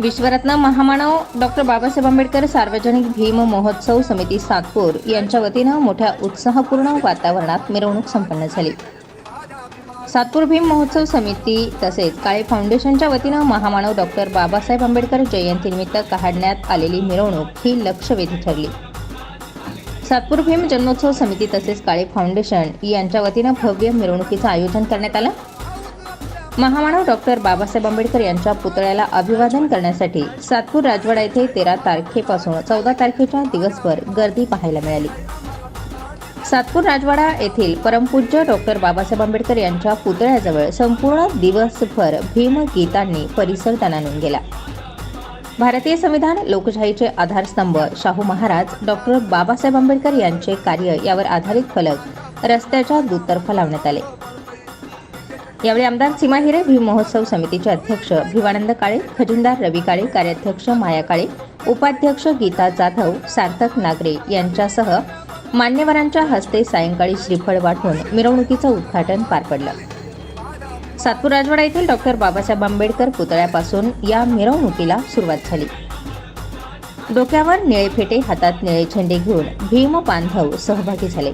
विश्वरत्न महामानव डॉक्टर बाबासाहेब आंबेडकर सार्वजनिक भीम महोत्सव समिती सातपूर यांच्या वतीनं मोठ्या उत्साहपूर्ण वातावरणात मिरवणूक संपन्न झाली. सातपूर भीम महोत्सव समिती तसेच काळे फाउंडेशनच्या वतीनं महामानव डॉक्टर बाबासाहेब आंबेडकर जयंतीनिमित्त काढण्यात आलेली मिरवणूक ही लक्षवेधी ठरली. सातपूर भीम जन्मोत्सव समिती तसेच काळे फाउंडेशन यांच्या वतीनं भव्य मिरवणुकीचं आयोजन करण्यात आलं. महामानव डॉक्टर बाबासाहेब आंबेडकर यांच्या पुतळ्याला अभिवादन करण्यासाठी सातपूर राजवाडा येथे तेरा तारखेपासून चौदा तारखेच्या दिवसभर गर्दी पाहायला मिळाली. सातपूर राजवाडा येथील परमपूज्य डॉक्टर बाबासाहेब आंबेडकर यांच्या पुतळ्याजवळ संपूर्ण दिवसभर भीमगीतांनी परिसर तणानून गेला. भारतीय संविधान लोकशाहीचे आधारस्तंभ शाहू महाराज डॉक्टर बाबासाहेब आंबेडकर यांचे कार्य यावर आधारित फलक रस्त्याच्या दुतर्फा लावण्यात आले. यावेळी आमदार सीमा हिरे भीम महोत्सव समितीचे अध्यक्ष भिवानंद काळे खजिनदार रवी काळे कार्याध्यक्ष माया काळे उपाध्यक्ष गीता जाधव सार्थक नागरे यांच्यासह मान्यवरांच्या हस्ते सायंकाळी श्रीफळ वाटून मिरवणुकीचं उद्घाटन पार पडलं. सातपूर राजवाडा येथील डॉक्टर बाबासाहेब आंबेडकर पुतळ्यापासून या मिरवणुकीला सुरुवात झाली. डोक्यावर निळे फेटे हातात निळे झेंडे घेऊन भीम बांधव सहभागी झाले.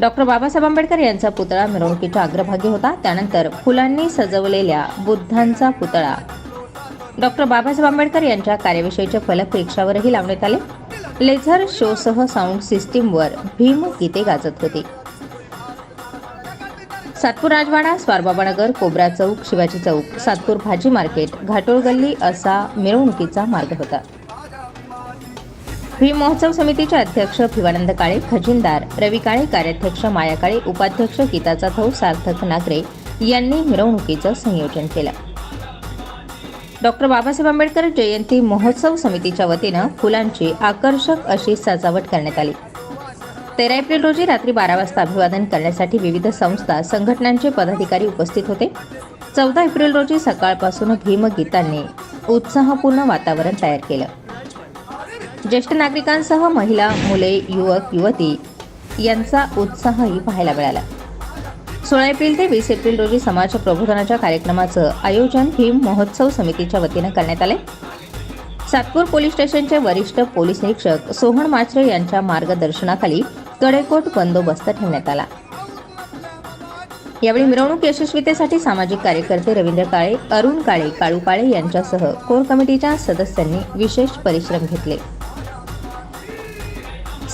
डॉक्टर बाबासाहेब आंबेडकर यांचा पुतळा मिरवणुकीच्या अग्रभागी होता. त्यानंतर फुलांनी सजवलेल्या बुद्धांचा पुतळा. डॉक्टर बाबासाहेब आंबेडकर यांच्या कार्याविषयीचे फलक रिक्षावरही लावण्यात आले. लेझर शोसह साऊंड सिस्टीमवर भीम गीते गाजत होती. सातपूर राजवाडा स्वारबाबानगर कोबरा चौक शिवाजी चौक सातपूर भाजी मार्केट घाटोळ गल्ली असा मिरवणुकीचा मार्ग होता. ही महोत्सव समितीचे अध्यक्ष भिवानंद काळे खजिनदार रवी काळे कार्याध्यक्ष माया काळे उपाध्यक्ष गीता जाधव सार्थक नागरे यांनी मिरवणुकीचं संयोजन केलं. डॉक्टर बाबासाहेब आंबेडकर जयंती महोत्सव समितीच्या वतीनं फुलांची आकर्षक अशी सजावट करण्यात आली. तेरा एप्रिल रोजी रात्री बारा वाजता अभिवादन करण्यासाठी विविध संस्था संघटनांचे पदाधिकारी उपस्थित होते. चौदा एप्रिल रोजी सकाळपासून भीमगीतांनी उत्साहपूर्ण वातावरण तयार केलं. ज्येष्ठ नागरिकांसह महिला मुले युवक युवती यांचा उत्साहही पाहायला मिळाला. सोळा एप्रिल ते वीस एप्रिल रोजी समाज प्रबोधनाच्या कार्यक्रमाचं आयोजन भीम महोत्सव समितीच्या वतीनं करण्यात आले सातपूर पोलीस स्टेशनचे वरिष्ठ पोलीस निरीक्षक सोहन माचरे यांच्या मार्गदर्शनाखाली कडेकोट बंदोबस्त ठेवण्यात आला. यावेळी मिरवणूक यशस्वीतेसाठी सामाजिक कार्यकर्ते रवींद्र काळे अरुण काळे काळू काळे यांच्यासह कोर कमिटीच्या सदस्यांनी विशेष परिश्रम घेतले.